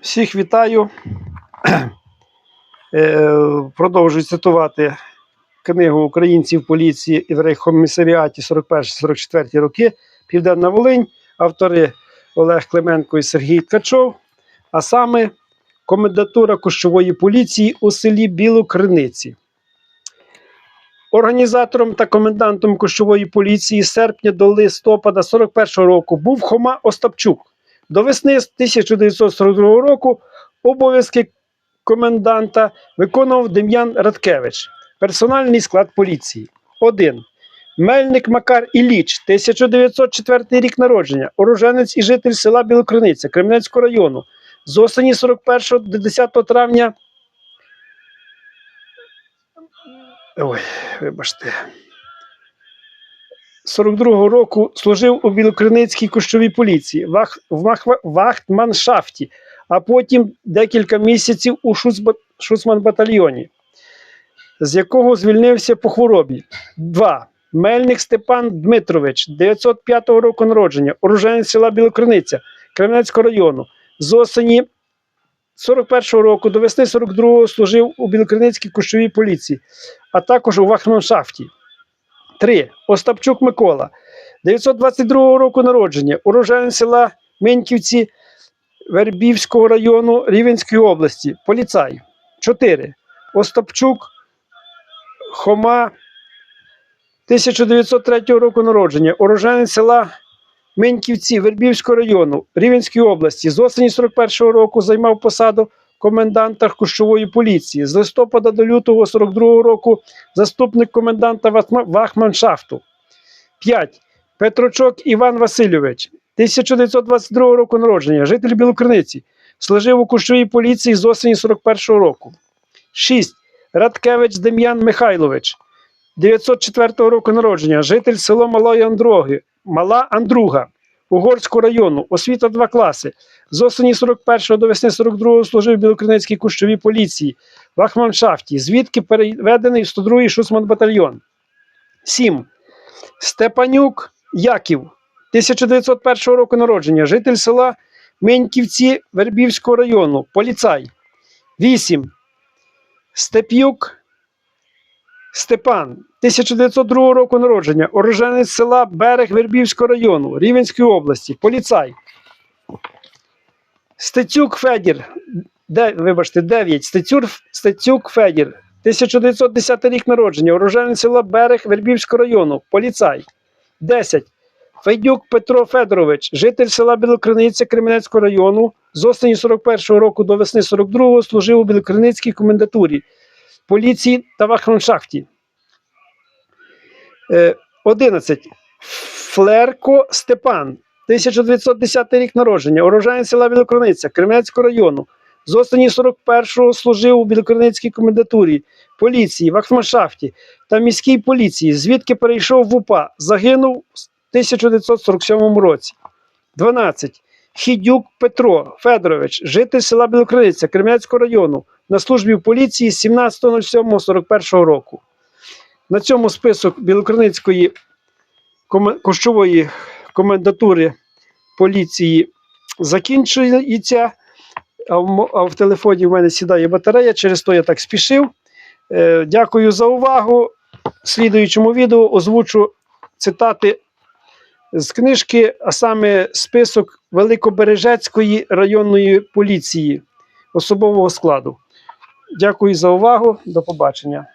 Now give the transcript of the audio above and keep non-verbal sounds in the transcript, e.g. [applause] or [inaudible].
Всіх вітаю. [clears throat] Е, Продовжую цитувати книгу українців поліції і в рейхкомісаріаті 41-44 роки Південна Волинь, автори Олег Клименко і Сергій Ткачов, а саме комендатура кущової поліції у селі Білокриниці. Організатором та комендантом кущової поліції з серпня до листопада 41 року був Хома Остапчук. До весни 1942 року обов'язки коменданта виконував Дем'ян Радкевич. Персональний склад поліції. 1. Мельник Макар Іліч, 1904 рік народження, уроженець і житель села Білокриниця Кременецького району. З осені 41 до 10 травня. Ой, вибачте. 42-го року служив у Білокриницькій кущовій поліції вах, в Махва- Вахтманшафті, а потім декілька місяців у Шуцман-батальйоні, з якого звільнився по хворобі. 2. Мельник Степан Дмитрович, 905 року народження, уроженець села Білокриниця Кременецького району. З осені 41-го року до весни 42-го служив у Білокриницькій кущовій поліції, а також у Вахтманшафті. 3. Остапчук Микола, 922 року народження, уроженець села Меньківці Вербівського району Рівенської області, поліцай. 4. Остапчук Хома 1903 року народження, уроженець села Меньківці Вербівського району Рівенської області. З осені 41-го року займав посаду коменданта Кущової поліції. З листопада до лютого 42-го року заступник коменданта Вахманшафту. 5. Петрочок Іван Васильович, 1922 року народження, житель Білокриниці, служив у Кущовій поліції з осені 41-го року. 6. Радкевич Дем'ян Михайлович, 904 року народження, житель село Малої Андроги, Мала Андруга, Угорського району, освіта 2 класи. З осені 41 до весни 42 служив в Білокринецькій кущовій поліції, в Ахманшафті, звідки переведений в 102-й Шусман батальйон. 7. Степанюк Яків, 1901 року народження, житель села Меньківці Вербівського району, поліцай. 8. Степ'юк Степан, 1902 року народження, уроженець села Берег Вербівського району, Рівенської області, поліцай. Стецюк Федір, де, вибачте, 9. Стецюр, Стецюк Федір, 1910 рік народження, уроженець села Берег Вербівського району, поліцай. 10. Федюк Петро Федорович, житель села Білокриниця Кременецького району, з осені 41-го року до весни 42-го служив у Білокриницькій комендатурі поліції та Вахроншафті. Е, 11. Флерко Степан, 1910 рік народження, уроженець села Білокриниця Кременецького району. З осені 41-го служив у Білокриницькій комендатурі, поліції, Вахтманшафті та міській поліції, звідки перейшов в УПА. Загинув в 1947 році. 12. Хідюк Петро Федорович, житель села Білокриниця Кременецького району, на службі в поліції з 17.07.41 року. На цьому список Білокриницької кущової комендатури поліції закінчується. А в, телефоні в мене сідає батарея, через то я так спішив. Е, дякую за увагу. Слідуючому відео озвучу цитати з книжки, а саме список Великобережецької районної поліції особового складу. Дякую за увагу. До побачення.